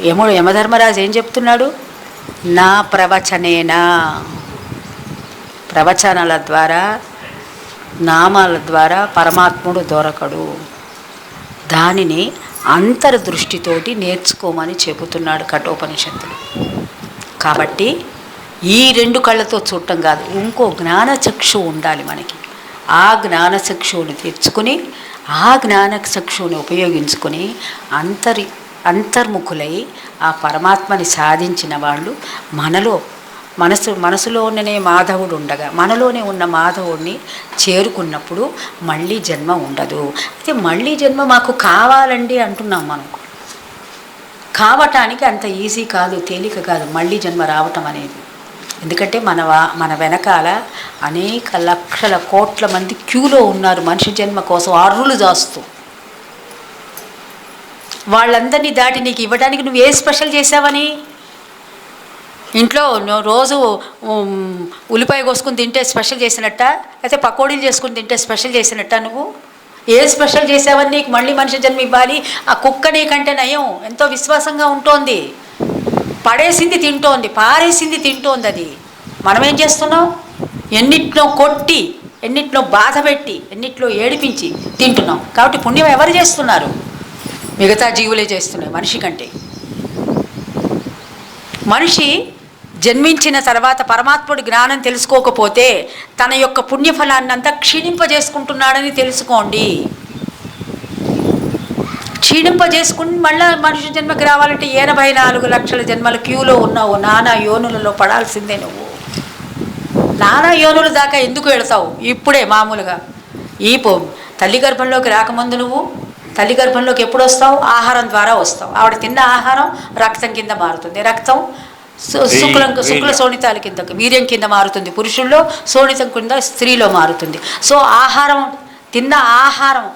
యముడు యమధర్మరాజు ఏం చెప్తున్నాడు? నా ప్రవచనేనా? ప్రవచనాల ద్వారా నామాల ద్వారా పరమాత్ముడు దొరకడు. దానిని అంతర్దృష్టితోటి నేర్చుకోమని చెబుతున్నాడు కఠోపనిషత్తుడు కాబట్టి ఈ రెండు కళ్ళతో చూడటం కాదు ఇంకో జ్ఞానచక్షు ఉండాలి మనకి. ఆ జ్ఞానచక్షువుని తెచ్చుకుని ఆ జ్ఞానచక్షువుని ఉపయోగించుకొని అంతరి అంతర్ముఖులై ఆ పరమాత్మని సాధించిన వాళ్ళు మనలో మనసు మనసులోనే మాధవుడు ఉండగా మనలోనే ఉన్న మాధవుడిని చేరుకున్నప్పుడు మళ్ళీ జన్మ ఉండదు. అయితే మళ్ళీ జన్మ మాకు కావాలండి అంటున్నాం మనం. కావటానికి అంత ఈజీ కాదు తేలిక కాదు మళ్ళీ జన్మ రావటం అనేది. ఎందుకంటే మన వా మన వెనకాల అనేక లక్షల కోట్ల మంది క్యూలో ఉన్నారు మనిషి జన్మ కోసం అర్రులు దాస్తూ. వాళ్ళందరినీ దాటి నీకు ఇవ్వడానికి నువ్వు ఏ స్పెషల్ చేసావని? ఇంట్లో నువ్వు రోజు ఉల్లిపాయ కోసుకుని తింటే స్పెషల్ చేసినట్ట? అయితే పకోడీలు చేసుకుని తింటే స్పెషల్ చేసినట్ట నువ్వు? ఏ స్పెషల్ చేసావని నీకు మళ్ళీ మనిషి జన్మ ఇవ్వాలి ఆ కుక్క నీకంటే నయం. ఎంతో విశ్వాసంగా ఉంటోంది. పడేసింది తింటోంది పారేసింది తింటోంది అది. మనం ఏం చేస్తున్నాం? ఎన్నిట్లో కొట్టి ఎన్నిట్లో బాధ పెట్టి ఎన్నిట్లో ఏడిపించి తింటున్నాం. కాబట్టి పుణ్యం ఎవరు చేస్తున్నారు? మిగతా జీవులే చేస్తున్నాయి మనిషి కంటే. మనిషి జన్మించిన తర్వాత పరమాత్ముడి జ్ఞానం తెలుసుకోకపోతే తన యొక్క పుణ్యఫలాన్ని అంతా క్షీణింపజేసుకుంటున్నాడని తెలుసుకోండి. క్షీణింపజేసుకుని మళ్ళీ మనిషి జన్మకి రావాలంటే ఎనభై నాలుగు లక్షల జన్మల క్యూలో ఉన్నావు నానా యోనులలో పడాల్సిందే నువ్వు. నానా యోనుల దాకా ఎందుకు వెళతావు? ఇప్పుడే మామూలుగా. ఈ పో తల్లి గర్భంలోకి రాకముందు నువ్వు తల్లి గర్భంలోకి ఎప్పుడు వస్తావు? ఆహారం ద్వారా వస్తావు. ఆవిడ తిన్న ఆహారం రక్తం కింద మారుతుంది. రక్తం శుక్లం శుక్ల శోణితాల కింద వీర్యం కింద మారుతుంది. పురుషుల్లో శోణితం కింద స్త్రీలో మారుతుంది. సో ఆహారం తిన్న ఆహారం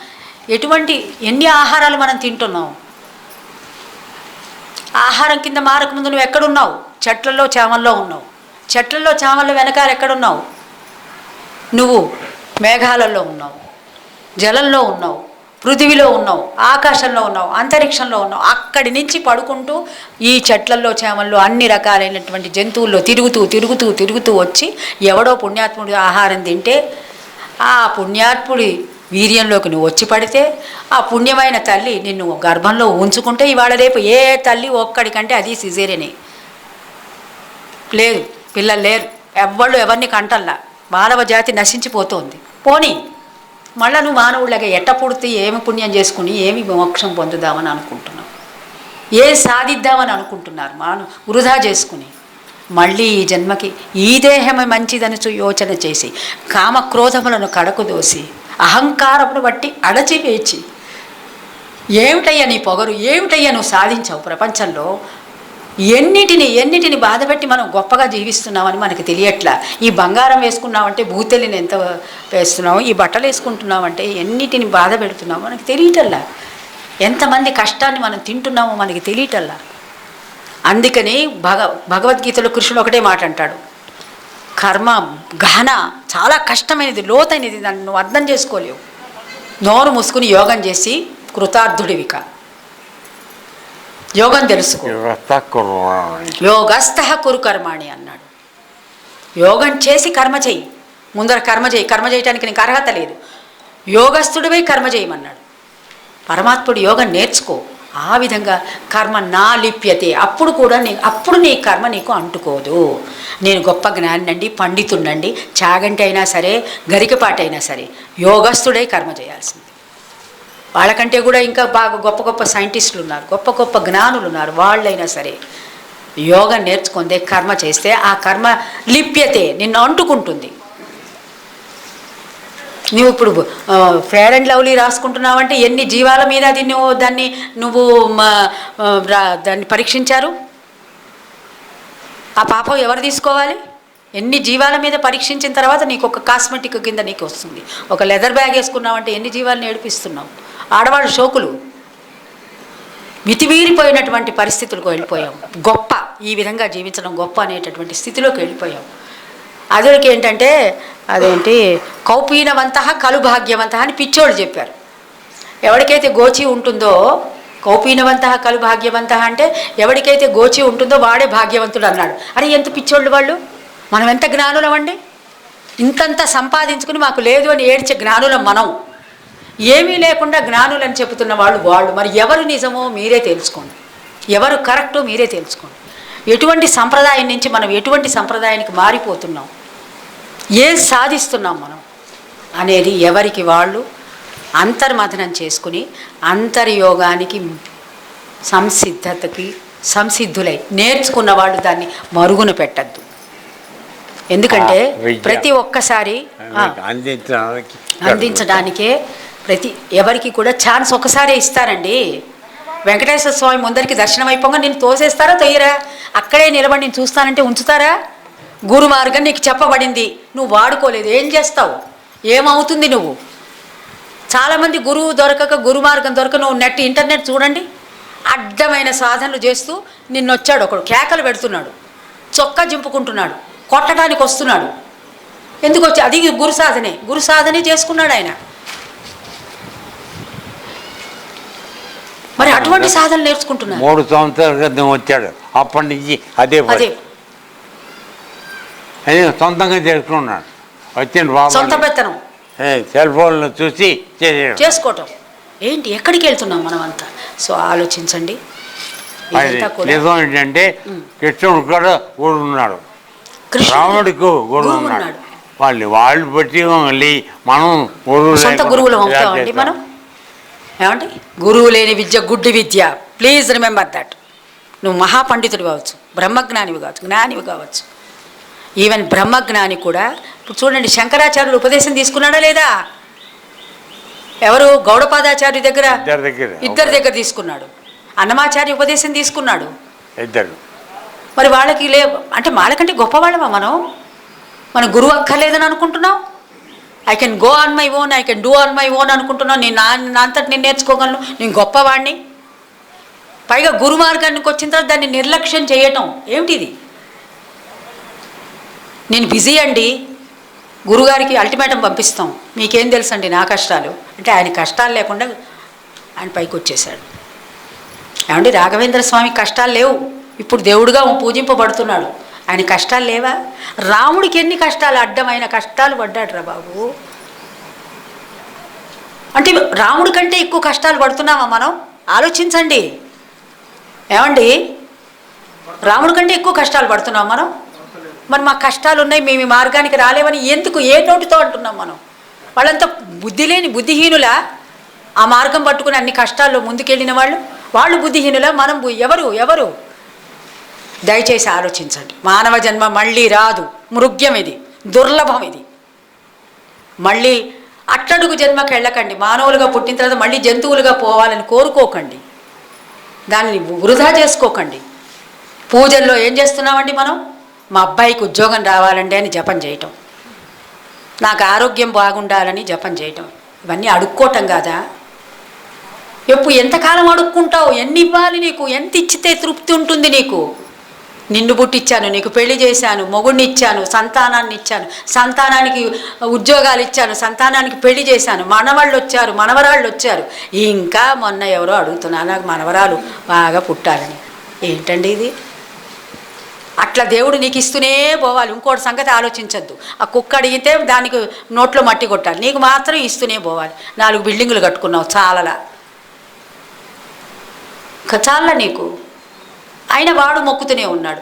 ఎటువంటి ఎన్ని ఆహారాలు మనం తింటున్నాం? ఆహారం కింద మారకముందు నువ్వు ఎక్కడున్నావు? చెట్లలో చామల్లో ఉన్నావు. చెట్లలో చామల్లో వెనకాల ఎక్కడున్నావు? నువ్వు మేఘాలలో ఉన్నావు. జలంలో ఉన్నావు. పృథివిలో ఉన్నావు ఆకాశంలో ఉన్నావు అంతరిక్షంలో ఉన్నావు అక్కడి నుంచి పడుకుంటూ ఈ చెట్లల్లో చేమల్లో అన్ని రకాలైనటువంటి జంతువుల్లో తిరుగుతూ తిరుగుతూ తిరుగుతూ వచ్చి ఎవడో పుణ్యాత్ముడి ఆహారం తింటే ఆ పుణ్యాత్ముడి వీర్యంలోకి నువ్వు వచ్చి పడితే ఆ పుణ్యమైన తల్లి నిన్ను గర్భంలో ఉంచుకుంటే ఇవాళ రేపు ఏ తల్లి ఒక్కడికంటే అది సిజేరియనే. లేదు పిల్లలు లేరు ఎవ్వళ్ళు ఎవరిని కంటల్లా. మానవ జాతి నశించిపోతుంది. పోనీ మళ్ళా నువ్వు మానవుళ్ళగా ఎట్ట పుడితే ఏమి పుణ్యం చేసుకుని ఏమి మోక్షం పొందుదామని అనుకుంటున్నావు? ఏ సాధిద్దామని అనుకుంటున్నారు మాను వృధా చేసుకుని? మళ్ళీ ఈ జన్మకి ఈ దేహమే మంచిదని చూ- యోచన చేసి కామక్రోధములను కడకుదోసి అహంకారమును బట్టి అడచివేచి ఏమిటయ్యా నీ పొగరు? ఏమిటయ్యా నువ్వు సాధించావు? ప్రపంచంలో ఎన్నిటిని ఎన్నిటిని బాధపెట్టి మనం గొప్పగా జీవిస్తున్నామని మనకి తెలియట్లా? ఈ బంగారం వేసుకున్నామంటే భూతెల్లిని ఎంత వేస్తున్నాము ఈ బట్టలు వేసుకుంటున్నామంటే ఎన్నిటిని బాధ పెడుతున్నామో మనకు తెలియటల్లా? ఎంతమంది కష్టాన్ని మనం తింటున్నామో మనకి తెలియటల్లా? అందుకని భగ భగవద్గీతలో కృష్ణుడు ఒకటే మాట అంటాడు. కర్మ ఘన చాలా కష్టమైనది లోతైనది దాన్ని నువ్వు అర్థం చేసుకోలేవు. నోరు మూసుకుని యోగం చేసి కృతార్థుడివిక. యోగం తెలుసుకో. యోగస్థ కురు కర్మాణి అన్నాడు. యోగం చేసి కర్మ చేయి ముందర కర్మ చేయి కర్మ చేయటానికి నీకు అర్హత లేదు. యోగస్థుడివై కర్మ చేయమన్నాడు. పరమాత్ముడు యోగం నేర్చుకో. ఆ విధంగా కర్మ నా లిప్యతే. అప్పుడు కూడా నీ అప్పుడు నీ కర్మ నీకు అంటుకోదు. నేను గొప్ప జ్ఞానండి పండితుండండి చాగంటి అయినా సరే గరికపాటైనా సరే యోగస్థుడై కర్మ చేయాల్సింది. వాళ్ళకంటే కూడా ఇంకా బాగా గొప్ప గొప్ప సైంటిస్టులు ఉన్నారు గొప్ప గొప్ప జ్ఞానులు ఉన్నారు వాళ్ళైనా సరే. యోగా నేర్చుకుందే కర్మ చేస్తే ఆ కర్మ లిప్యతే నిన్ను అంటుకుంటుంది. నువ్వు ఇప్పుడు ఫేర్ అండ్ లవ్లీ రాసుకుంటున్నావంటే ఎన్ని జీవాల మీద అది నువ్వు దాన్ని నువ్వు దాన్ని పరీక్షించారు? ఆ పాపం ఎవరు తీసుకోవాలి? ఎన్ని జీవాల మీద పరీక్షించిన తర్వాత నీకు ఒక కాస్మెటిక్ కింద నీకు వస్తుంది. ఒక లెదర్ బ్యాగ్ వేసుకున్నావంటే ఎన్ని జీవాలను ఏడిపిస్తున్నావు? ఆడవాళ్ళు షోకులు మితిమీరిపోయినటువంటి పరిస్థితులకు వెళ్ళిపోయాం. గొప్ప ఈ విధంగా జీవించడం గొప్ప అనేటటువంటి స్థితిలోకి వెళ్ళిపోయాం. అదులకి ఏంటంటే అదేంటి కౌపీనవంత కలు భాగ్యవంత అని పిచ్చోళ్ళు చెప్పారు. ఎవరికైతే గోచి ఉంటుందో కౌపీనవంత కలు భాగ్యవంత అంటే ఎవరికైతే గోచి ఉంటుందో వాడే భాగ్యవంతుడు అన్నాడు. అరే ఎంత పిచ్చోళ్ళు వాళ్ళు? మనం ఎంత జ్ఞానులమండి? ఇంతంత సంపాదించుకుని మాకు లేదు అని ఏడ్చే జ్ఞానులం మనం. ఏమీ లేకుండా జ్ఞానులని చెబుతున్న వాళ్ళు వాళ్ళు. మరి ఎవరు నిజమో మీరే తెలుసుకోండి. ఎవరు కరెక్టో మీరే తెలుసుకోండి. ఎటువంటి సంప్రదాయం నుంచి మనం ఎటువంటి సంప్రదాయానికి మారిపోతున్నాం? ఏం సాధిస్తున్నాం మనం? అనేది ఎవరికి వాళ్ళు అంతర్మథనం చేసుకుని అంతర్యోగానికి సంసిద్ధతకి సంసిద్ధులై నేర్చుకున్న వాళ్ళు దాన్ని మరుగున పెట్టద్దు. ఎందుకంటే. ప్రతి ఒక్కసారి అందించడానికే ప్రతి ఎవరికి కూడా ఛాన్స్ ఒకసారే ఇస్తారండి. వెంకటేశ్వర స్వామి ముందరికి దర్శనం అయిపోగా నేను తోసేస్తారా తొయ్యరా? అక్కడే నిలబడి నేను చూస్తానంటే ఉంచుతారా? గురు మార్గం నీకు చెప్పబడింది నువ్వు వాడుకోలేదు ఏం చేస్తావు? ఏమవుతుంది నువ్వు? చాలామంది గురువు దొరకక గురు మార్గం దొరక నువ్వు నెట్ ఇంటర్నెట్ చూడండి. అడ్డమైన సాధనలు చేస్తూ నిన్నొచ్చాడు ఒకడు కేకలు పెడుతున్నాడు చొక్కా జింపుకుంటున్నాడు కొట్టడానికి వస్తున్నాడు. ఎందుకు వచ్చి అది గురు సాధనే గురు సాధనే చేసుకున్నాడు ఆయన. అటువంటి సాధన నేర్చుకుంటున్నారు. మూడు సంవత్సరాల క్రితం వచ్చాడు. అప్పటి నుంచి అదే. అదే. అదే సొంతంగా చేసుకున్నాడు. వచ్చిన సొంత బాబు పెత్తనం. సెల్ ఫోన్లో చూసి చేసుకోవటం. ఏంటి ఎక్కడికి వెళ్తున్నాం మనం అంతా సో ఆలోచించండి. కూడా నిజం ఏంటంటే కృష్ణుడు కూడా గురువు ఉన్నాడు రాముడికి గురువు గురువు ఉన్నాడు. వాళ్ళు వాళ్ళు బట్టి మళ్ళీ మనం గురువులం. మనం? ఏమండి గురువు లేని విద్య గుడ్డి విద్య. ప్లీజ్ రిమెంబర్ దట్ నువ్వు మహాపండితుడు కావచ్చు బ్రహ్మజ్ఞానివి కావచ్చు జ్ఞానివి కావచ్చు. ఈవెన్ బ్రహ్మజ్ఞాని కూడా ఇప్పుడు చూడండి శంకరాచార్యుడు ఉపదేశం తీసుకున్నాడా లేదా? ఎవరు? గౌడపాదాచార్య దగ్గర? ఇద్దరి దగ్గర. ఇద్దరి దగ్గర తీసుకున్నాడు. అన్నమాచార్య ఉపదేశం తీసుకున్నాడు. ఇద్దరు. మరి వాళ్ళకి లే అంటే వాళ్ళకంటే గొప్పవాళ్ళమా మనం? మన గురువు అక్కర్లేదని అనుకుంటున్నాం? I can go on my own I can do on my own అనుకుంటున్నాను. నేను నా నా అంతటి నేను నేర్చుకోగలను. నేను గొప్పవాడిని పైగా గురుమార్గానికి వచ్చిన తర్వాత దాన్ని నిర్లక్ష్యం చేయటం. ఏమిటిది? నేను బిజీ అండి. గురుగారికి అల్టిమేటం పంపిస్తాం. మీకేం తెలుసండి నా కష్టాలు? అంటే ఆయన కష్టాలు లేకుండా ఆయన పైకి వచ్చేసాడు ఏమండి రాఘవేంద్ర స్వామి కష్టాలు లేవు. ఇప్పుడు దేవుడుగా పూజింపబడుతున్నాడు. ఆయన కష్టాలు లేవా? రాముడికి ఎన్ని కష్టాలు అడ్డమైన కష్టాలు పడ్డాడు రా బాబు? అంటే రాముడి కంటే ఎక్కువ కష్టాలు పడుతున్నామా మనం? ఆలోచించండి. ఏమండి? రాముడి కంటే ఎక్కువ కష్టాలు పడుతున్నాం మనం? మరి మా కష్టాలు ఉన్నాయి మేము ఈ మార్గానికి రాలేమని ఎందుకు ఏ నోటితో అంటున్నాం మనం? వాళ్ళంతా బుద్ధి లేని బుద్ధిహీనులా? ఆ మార్గం పట్టుకుని అన్ని కష్టాల్లో ముందుకెళ్ళిన వాళ్ళు? వాళ్ళు బుద్ధిహీనులా? మనం ఎవరు? ఎవరు? దయచేసి ఆలోచించండి. మానవ జన్మ మళ్ళీ రాదు. మృగ్యం ఇది. దుర్లభం ఇది. మళ్ళీ అట్టడుగు జన్మకి వెళ్ళకండి. మానవులుగా పుట్టిన తర్వాత మళ్ళీ జంతువులుగా పోవాలని కోరుకోకండి. దాన్ని వృధా చేసుకోకండి. పూజల్లో ఏం చేస్తున్నామండి మనం? మా అబ్బాయికి ఉద్యోగం రావాలండి అని జపం చేయటం. నాకు ఆరోగ్యం బాగుండాలని జపం చేయటం. ఇవన్నీ అడుక్కోవటం కాదా? ఎప్పుడు ఎంతకాలం అడుక్కుంటావు? ఎన్ని ఇవ్వాలి నీకు? ఎంత ఇచ్చితే తృప్తి ఉంటుంది నీకు? నిన్ను పుట్టించాను నీకు పెళ్ళి చేశాను మొగుడిని ఇచ్చాను సంతానాన్ని ఇచ్చాను సంతానానికి ఉద్యోగాలు ఇచ్చాను సంతానానికి పెళ్ళి చేశాను మనవాళ్ళు వచ్చారు మనవరాళ్ళు వచ్చారు ఇంకా మొన్న ఎవరో అడుగుతున్నారు నాకు మనవరాలు బాగా పుట్టాలని ఏంటండి ఇది? అట్లా దేవుడు నీకు ఇస్తూనే పోవాలి ఇంకోటి సంగతి ఆలోచించద్దు. ఆ కుక్క అడిగితే దానికి నోట్లో మట్టి కొట్టాలి నీకు మాత్రం ఇస్తూనే పోవాలి. నాలుగు బిల్డింగులు కట్టుకున్నావు చాలలా. ఇంకా చాలా నీకు. ఆయన వాడు మొక్కుతూనే ఉన్నాడు.